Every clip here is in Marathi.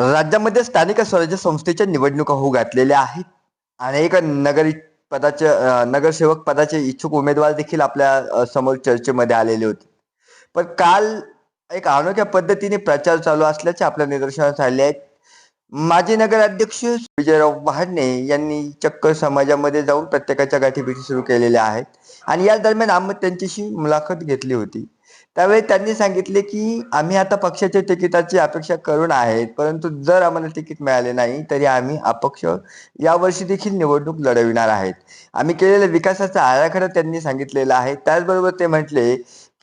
राज्यामध्ये स्थानिक स्वराज्य संस्थेच्या निवडणुका होऊ घातलेल्या आहेत. अनेक नगरी पदाचे नगरसेवक पदाचे इच्छुक उमेदवार देखील आपल्यासमोर चर्चेमध्ये आलेले होते. पण काल एक अनोख्या पद्धतीने प्रचार चालू असल्याचे आपल्या निदर्शनास आले आहेत माजी नगराध्यक्ष विजयराव बहाडणे यांनी चक्क समाजामध्ये जाऊन प्रत्येकाच्या गाठीभेटी सुरू केलेल्या आहेत. आणि या दरम्यान आम्ही त्यांच्याशी मुलाखत घेतली होती. त्यावेळी त्यांनी सांगितले की आम्ही आता पक्षाच्या तिकिटाची अपेक्षा करून आहेत परंतु जर आम्हाला तिकीट मिळाले नाही तरी आम्ही अपक्ष यावर्षी देखील निवडणूक लढविणार आहेत. आम्ही केलेल्या विकासाचा आराखडा त्यांनी सांगितलेला आहे. त्याचबरोबर ते म्हटले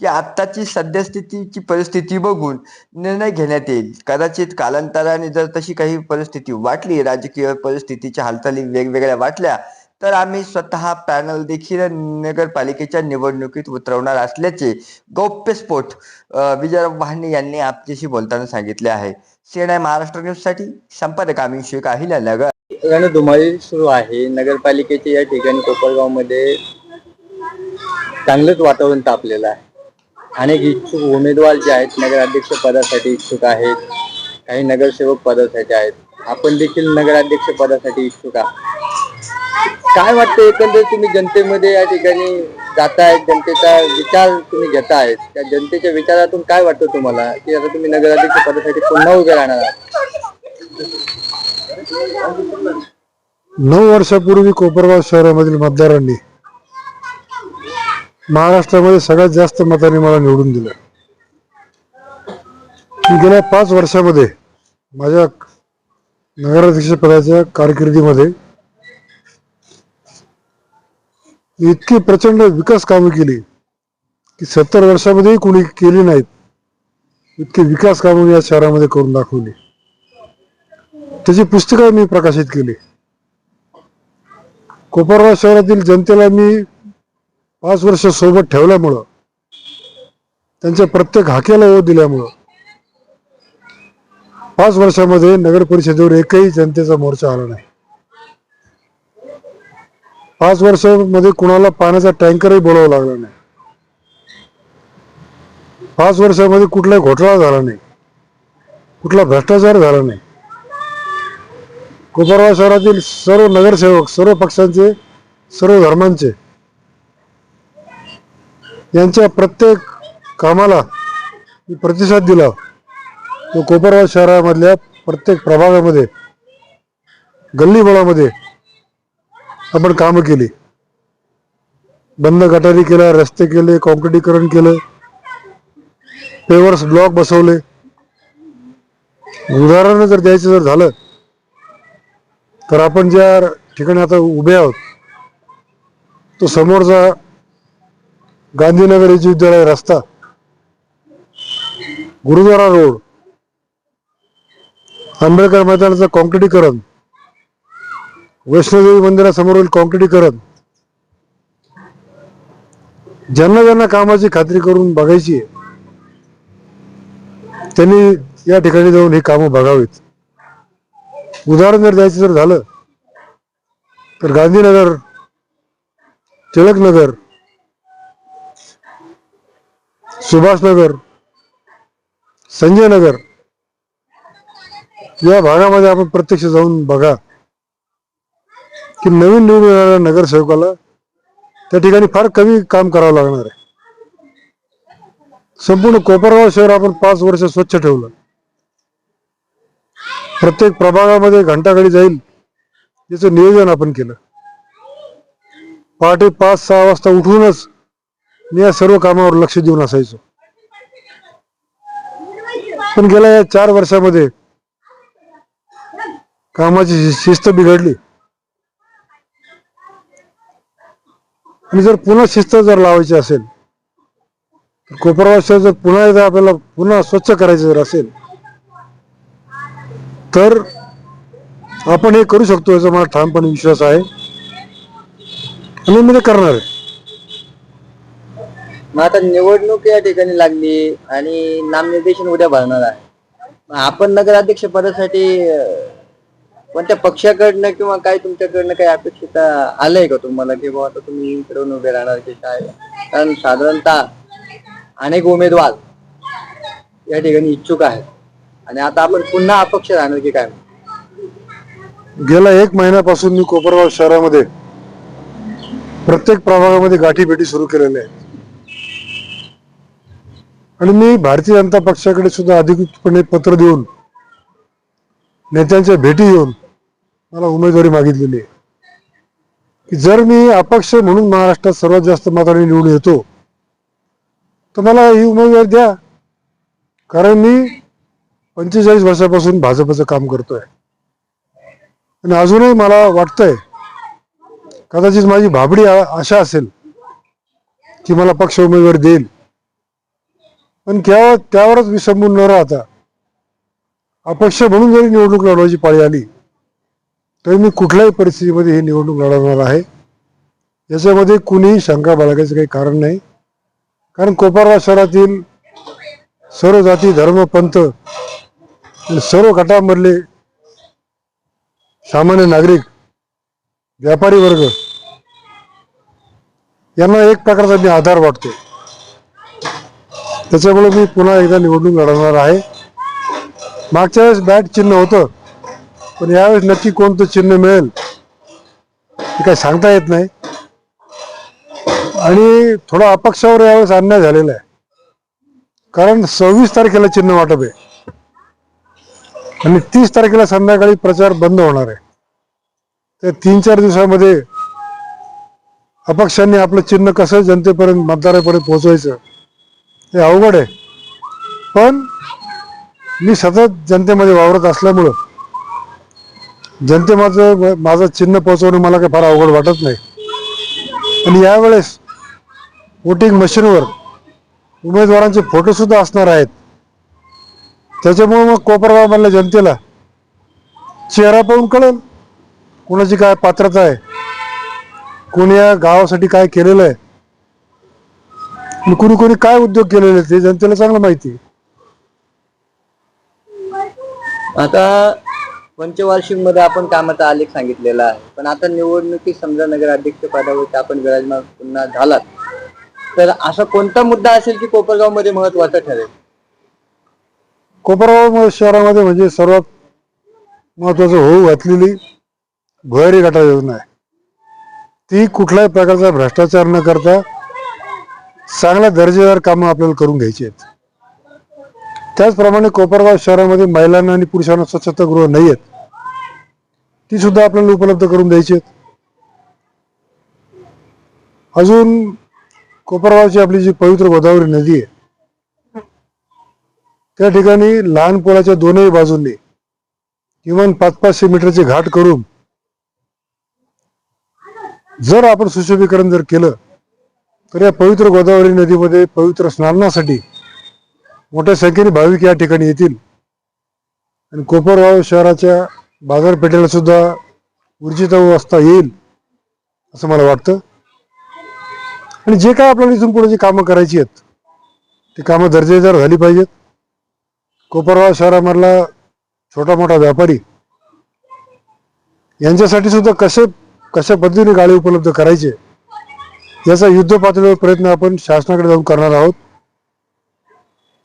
की आत्ताची सद्यस्थितीची परिस्थिती बघून निर्णय घेण्यात येईल. कदाचित कालांतराने जर तशी काही परिस्थिती वाटली राजकीय परिस्थितीच्या हालचाली वेगवेगळ्या वाटल्या तर आम्ही स्वतः पॅनल देखील नगरपालिकेच्या निवडणुकीत उतरवणार असल्याचे गौप्यस्फोट अ, विजयराव वाहने यांनी आपल्याशी बोलताना सांगितले आहे. सीएनआय महाराष्ट्र न्यूजसाठी संपादक आम्ही शेख अहिल्या नगर. धुमाळी सुरू आहे. नगरपालिकेच्या या ठिकाणी कोपरगावमध्ये चांगलंच वातावरण तापलेलं आहे. अनेक इच्छुक उमेदवार जे आहेत नगराध्यक्ष पदासाठी इच्छुक आहेत. काही नगरसेवक पदासाठी आहेत. आपण देखील नगराध्यक्ष पदासाठी इच्छुक आहात. काय वाटतं एकंदर तुम्ही जनतेमध्ये या ठिकाणी जातायत? जनतेचा विचार तुम्ही घेतायत. त्या जनतेच्या विचारातून काय वाटतं तुम्हाला? की आता तुम्ही नगराध्यक्ष पदासाठी पुन्हा उभे राहणार आहात? नऊ वर्षापूर्वी कोपरगाव शहरामधील मतदारांनी महाराष्ट्रामध्ये सगळ्यात जास्त मतांनी मला निवडून दिलं. गेल्या पाच वर्षामध्ये माझ्या नगराध्यक्ष पदाच्या कारकिर्दीमध्ये मी इतकी प्रचंड विकास कामे केली की सत्तर वर्षामध्येही कोणी केली नाहीत. इतके विकास कामं या शहरामध्ये करून दाखवली. त्याची पुस्तकं मी प्रकाशित केली. कोपरगाव शहरातील जनतेला मी पाच वर्ष सोबत ठेवल्यामुळं त्यांच्या प्रत्येक हाकेला ओढ दिल्यामुळं पाच वर्षामध्ये नगर परिषदेवर एकही जनतेचा मोर्चा आला नाही. पाच वर्षामध्ये कुणाला पाण्याचा टँकरही बोलावं लागला नाही. पाच वर्षामध्ये कुठलाही घोटाळा झाला नाही. कुठला भ्रष्टाचार झाला नाही. कोपरगाव शहरातील सर्व नगरसेवक सर्व पक्षांचे सर्व धर्मांचे यांच्या प्रत्येक कामाला मी प्रतिसाद दिला. तो कोपरगाव शहरामधल्या प्रत्येक प्रभागामध्ये गल्लीबोळामध्ये आपण कामं केली. बंद गटारी केल्या रस्ते केले कॉन्क्रिटीकरण केलं. पेवर्स ब्लॉक बसवले. उदाहरण जर द्यायचं जर झालं तर आपण ज्या ठिकाणी आता उभे आहोत तो समोरचा गांधीनगर याची विद्यालय रस्ता. गुरुद्वारा रोड. आंबेडकर मैदानाचं कॉन्क्रिटीकरण. वैष्णोदेवी मंदिरासमोरील कॉन्क्रिटीकरण ज्यांना ज्यांना कामाची खात्री करून बघायची आहे त्यांनी या ठिकाणी जाऊन ही कामं बघावीत. उदाहरण जर द्यायचं जर झालं तर गांधीनगर टिळकनगर सुभाषनगर संजय नगर या भागामध्ये आपण प्रत्यक्ष जाऊन बघा. की नवीन निवडून येणाऱ्या नगरसेवकाला त्या ठिकाणी फार कमी काम करावं लागणार आहे. संपूर्ण कोपरगाव शहर आपण पाच वर्ष स्वच्छ ठेवलं. प्रत्येक प्रभागामध्ये घंटागाडी जाईल याचं नियोजन आपण केलं. पहाटे पाच सहा वाजता उठूनच मी या सर्व कामावर लक्ष देऊन असायचो. पण गेल्या या चार वर्षामध्ये कामाची शिस्त बिघडली. आणि जर पुन्हा शिस्त जर लावायची असेल तर कोपरगाव शहर जर पुन्हा एकदा आपल्याला पुन्हा स्वच्छ करायचं जर असेल तर आपण हे करू शकतो याचा मला ठामपणे विश्वास आहे. आणि मी ते करणार आहे. मग आता निवडणूक या ठिकाणी लागली आणि नामनिर्देशन उद्या भरणार आहे. मग आपण नगराध्यक्ष पदासाठी अं, कोणत्या पक्षाकडनं किंवा काय तुमच्याकडनं काही अपेक्षित आलंय का तुम्हाला की बाबा आता तुम्ही इकडून उभे राहणार की काय? कारण साधारणतः अनेक उमेदवार या ठिकाणी इच्छुक आहेत. आणि आता आपण पुन्हा अपक्ष राहणार की काय? गेल्या एक महिन्यापासून मी कोपरगाव शहरामध्ये प्रत्येक प्रभागामध्ये गाठी भेटी सुरू केलेल्या आहेत. आणि मी भारतीय जनता पक्षाकडे सुद्धा अधिकृतपणे पत्र देऊन नेत्यांच्या भेटी येऊन मला उमेदवारी मागितलेली आहे. की जर मी अपक्ष म्हणून महाराष्ट्रात सर्वात जास्त मताने निवडून येतो तर मला ही उमेदवारी द्या. कारण मी पंचेचाळीस वर्षापासून भाजपचं काम करतोय. आणि अजूनही मला वाटतंय कदाचित माझी भाबडी आ- आशा असेल की मला पक्ष उमेदवारी देईल. पण त्या त्यावरच विसंबून न राहता अपक्ष म्हणून जरी निवडणूक लढवायची पाळी आली तरी मी कुठल्याही परिस्थितीमध्ये ही निवडणूक लढवणार आहे. याच्यामध्ये कुणीही शंका बाळगायचं काही कारण नाही. कारण कोपारवा शहरातील सर्व जाती धर्म पंथ सर्व गटांमधले सामान्य नागरिक व्यापारी वर्ग यांना एक प्रकारचा मी आधार वाटतो त्याच्यामुळे मी पुन्हा एकदा निवडणूक लढवणार आहे. मागच्या वेळेस बॅट चिन्ह होतं पण यावेळेस नक्की कोणतं चिन्ह मिळेल हे काही सांगता येत नाही. आणि थोडा अपक्षावर यावेळेस अन्याय झालेला आहे. कारण सव्वीस तारखेला चिन्ह वाटप आहे. आणि तीस तारखेला संध्याकाळी प्रचार बंद होणार आहे. त्या तीन चार दिवसामध्ये अपक्षांनी आपलं चिन्ह कसं जनतेपर्यंत मतदारापर्यंत पोहोचवायचं हे अवघड आहे. पण मी सतत जनतेमध्ये वावरत असल्यामुळं जनतेमध्ये माझं चिन्ह पोहोचवणं मला काही फार अवघड वाटत नाही आणि यावेळेस वोटिंग मशीनवर उमेदवारांचे फोटोसुद्धा असणार आहेत त्याच्यामुळे मग कोपरगावमधल्या जनतेला चेहरा पाहून कळेल कोणाची काय पात्रता आहे कोणी या गावासाठी काय केलेलं आहे आणि कुणी कोणी काय उद्योग केलेले आहेत ते जनतेला चांगलं माहिती आहे. आता पंचवार्षिकमध्ये आपण कामाचा आलेख सांगितलेला आहे. पण आता निवडणुकीत समजा नगराध्यक्ष पदावर आपण विराजमान पुन्हा झालात तर असा कोणता मुद्दा असेल की कोपरगावमध्ये महत्त्वाचा ठरेल? कोपरगाव शहरामध्ये म्हणजे सर्वात महत्वाचं होऊ घातलेली भुयारी गटा योजना आहे. ती कुठल्याही प्रकारचा भ्रष्टाचार न करता चांगल्या दर्जेदार कामं आपल्याला करून घ्यायची आहेत. त्याचप्रमाणे कोपरगाव शहरामध्ये महिलांना आणि पुरुषांना स्वच्छता गृह नाही आहेत ती सुद्धा आपल्याला उपलब्ध करून द्यायची आहेत. अजून कोपरगावची आपली जी पवित्र गोदावरी नदी आहे त्या ठिकाणी लहान पुलाच्या दोनही बाजूंनी किमान पाच पाचशे मीटरचे घाट करून जर आपण सुशोभीकरण जर केलं तर या पवित्र गोदावरी नदीमध्ये पवित्र स्नानासाठी मोठ्या संख्येने भाविक या ठिकाणी येतील. आणि कोपरगाव शहराच्या बाजारपेठेला सुद्धा ऊर्जित अवस्था येईल असं मला वाटतं. आणि जे काय आपल्याला इथून पुढे जी कामं करायची आहेत ती कामं दर्जेदार झाली पाहिजेत. कोपरगाव शहरामधला छोटा मोठा व्यापारी यांच्यासाठी सुद्धा कसे कशा पद्धतीने गाडी उपलब्ध करायचे याचा युद्ध पातळीवर प्रयत्न आपण शासनाकडे जाऊन करणार आहोत.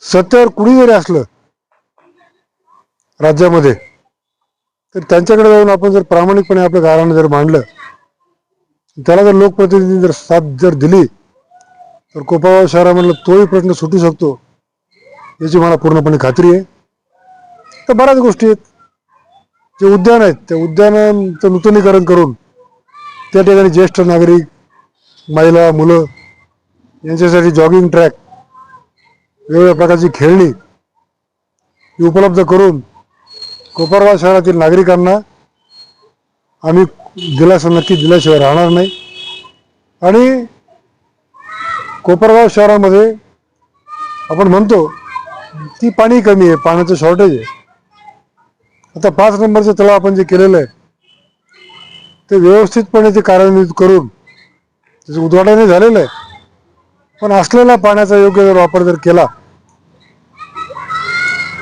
सत्तेवर कुणी जरी असलं राज्यामध्ये तर त्यांच्याकडे जाऊन आपण जर प्रामाणिकपणे आपलं गाराणं जर मांडलं त्याला जर लोकप्रतिनिधी जर साथ जर दिली तर कोपरगाव शहरामधला तोही प्रश्न सुटू शकतो याची मला पूर्णपणे खात्री आहे. तर बऱ्याच गोष्टी आहेत. जे उद्यान आहेत त्या उद्यानांचं नूतनीकरण करून त्या ठिकाणी ज्येष्ठ नागरिक महिला मुलं यांच्यासाठी जॉगिंग ट्रॅक वेगवेगळ्या प्रकारची खेळणी ही उपलब्ध करून कोपरगाव शहरातील नागरिकांना आम्ही दिलासा नक्की दिल्याशिवाय राहणार नाही. आणि कोपरगाव शहरामध्ये आपण म्हणतो ती पाणी कमी आहे पाण्याचं शॉर्टेज आहे. आता पाच नंबरचं तलाव आपण जे केलेलं आहे ते व्यवस्थितपणे ते कार्यान्वित करून त्याचं उद्घाटनही झालेलं आहे. पण असलेल्या पाण्याचा योग्य जर वापर जर केला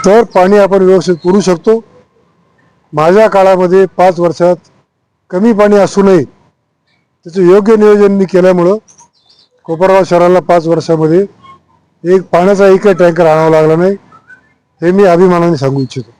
तर पाणी आपण व्यवस्थित पुरू शकतो. माझ्या काळामध्ये पाच वर्षात कमी पाणी असूनही त्याचं योग्य नियोजन मी केल्यामुळं कोपरगाव शहराला पाच वर्षामध्ये एक पाण्याचा एकही टँकर आणावा लागला नाही हे मी अभिमानाने सांगू इच्छितो.